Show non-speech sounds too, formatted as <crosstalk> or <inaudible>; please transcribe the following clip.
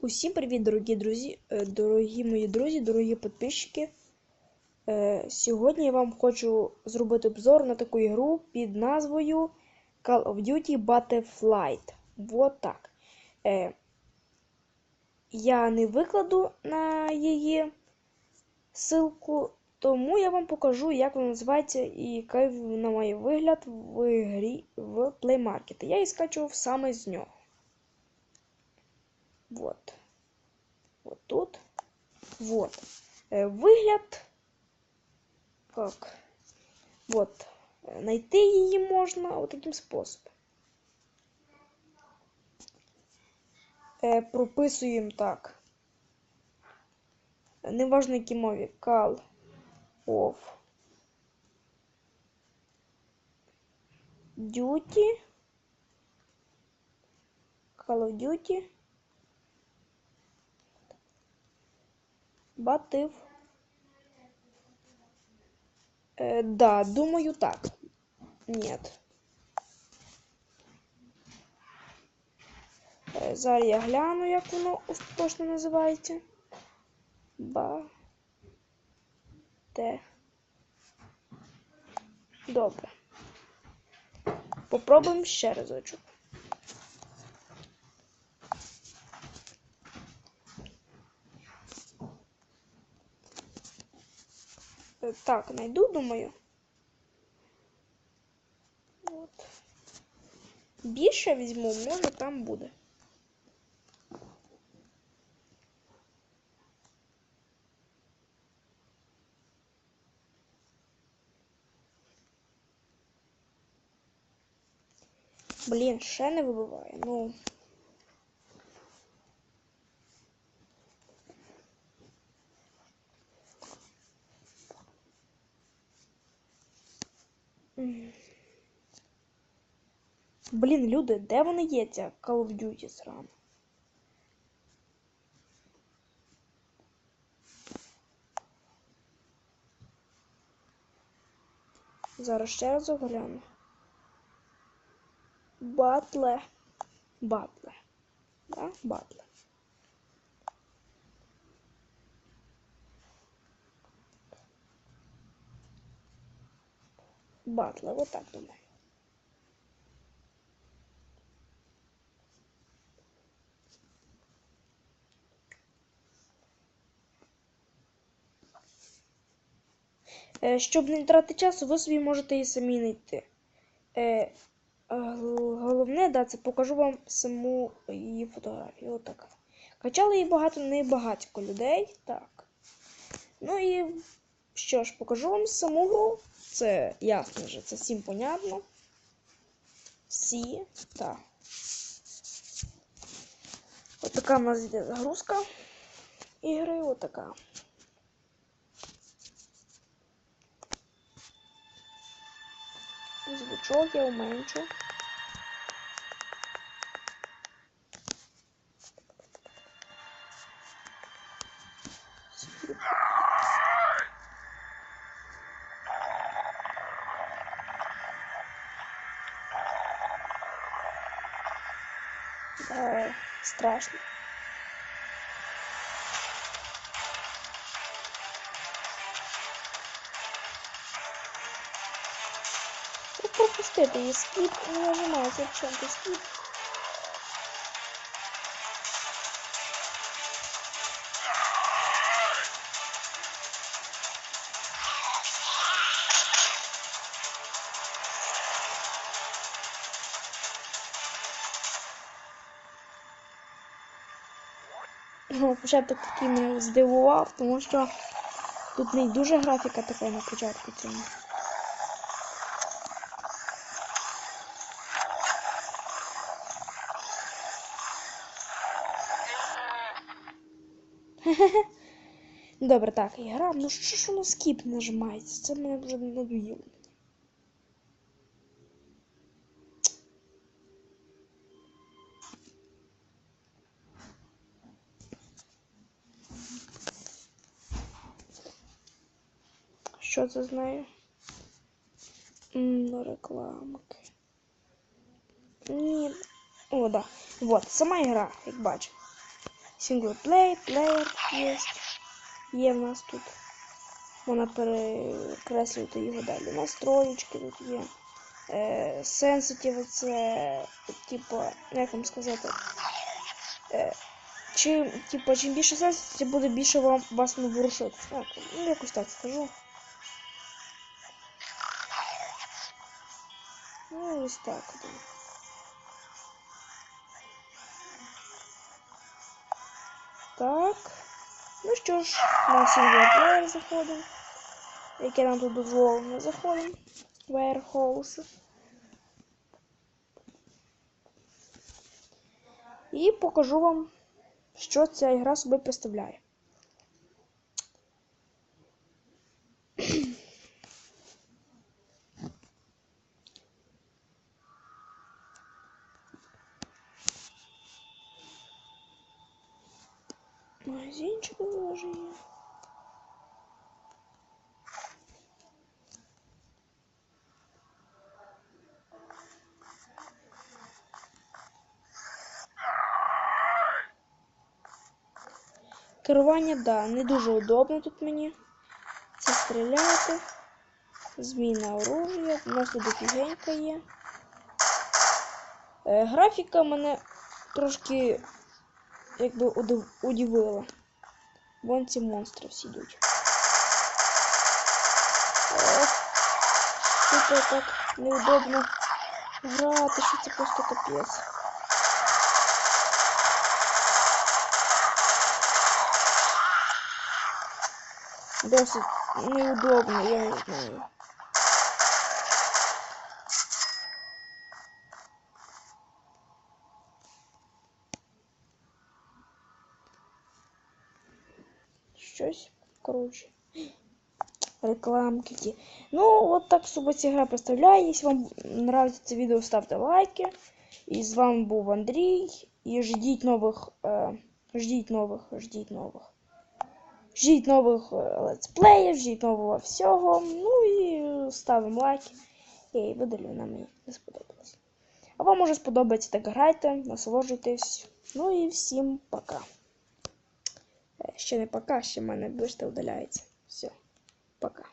Усім привіт, дорогі друзі, е, дорогі мої друзі, дорогі підписчики. Е, Сьогодні я вам хочу зробити обзор на таку ігру під назвою Call of Duty Battleflight. Вот так. Е, Я не викладу на її ссылку, тому я вам покажу, як вона називається і який вона має вигляд в грі в Play Market. Я її скачував саме з нього. Вот. Вот тут. Вот. Э, Вигляд. Как? Вот. Э, Найти її можна вот таким способом. Е, прописуємо так. Неважно, які мові. Call of Duty. Call of Duty. Батив. Е, да, думаю так. Нет. Е, зараз я гляну, як воно точно називається. Ба. Те. Добре. Попробуємо ще разочок. Так, найду, думаю. От. Більше візьму, може там буде. Блін, ще не вибиває. Ну. Блін, люди, де вони є, ця Call of Duty срана? Зараз ще раз огляну. Батле. Батле. Да? Батле. Батле, вот так думаю. Е, Щоб не тратити часу, ви собі можете її самі знайти. Е, Головне, да, це покажу вам саму її фотографію. Отака. Качали її багато, не багатько людей. Так. Ну і що ж, покажу вам саму гру. Це ясно вже, це всім понятно. Всі. Так. Отака в нас йде загрузка ігри. Отака. Звучок я уменьшу. Да, страшно. Как пропустити її скіп не нажимається зачем чому-то скіп. Ну, початок такий мене здивував, тому що тут не дуже графіка така на початку цьому. <laughs> Добре, так, ігра. Ну що ж воно скіп нажимається? Це мене вже надоїло. Що це з нею? М, Рекламки. Ні. О, да. Вот, сама ігра, як бачимо. синглплей, плеєр є. Є в нас тут. Можна перекреслювати його далі. Настроєчки тут є. Е, це, типу, як вам сказати. Е, чим, типу, чим більше тим буде більше вам вас не ворушити. Так, ну якось так скажу. Ось так. Так. Ну що ж, на синглплеєр заходимо. Яке нам тут дозволено, заходимо. Warehouse. І покажу вам, що ця гра собі представляє. Магазинчик тоже є. Керування, да, не дуже удобно тут мені. Це стріляти. Зміна оружия. У нас тут дофігенька є. Е, графіка мене трошки якби удив- удивила. Вон ці монстри всі йдуть. Тут так неудобно грати, що це просто капець. Досить неудобно, я не знаю. Щось, коротше. Рекламки ті. Ну, от так собі гра представляє. Якщо вам нравиться це відео, ставте лайки. І з вами був Андрій. І ждіть нових. Е, ждіть нових, ждіть нових. Ждіть нових е, летсплеїв, ждіть нового всього. Ну і ставимо лайки. І видалю на мені не сподобалось. А вам може сподобається, так грайте, насолоджуйтесь. Ну і всім пока. Е, Ще не пока, ще в мене бишта удаляється. Все, пока.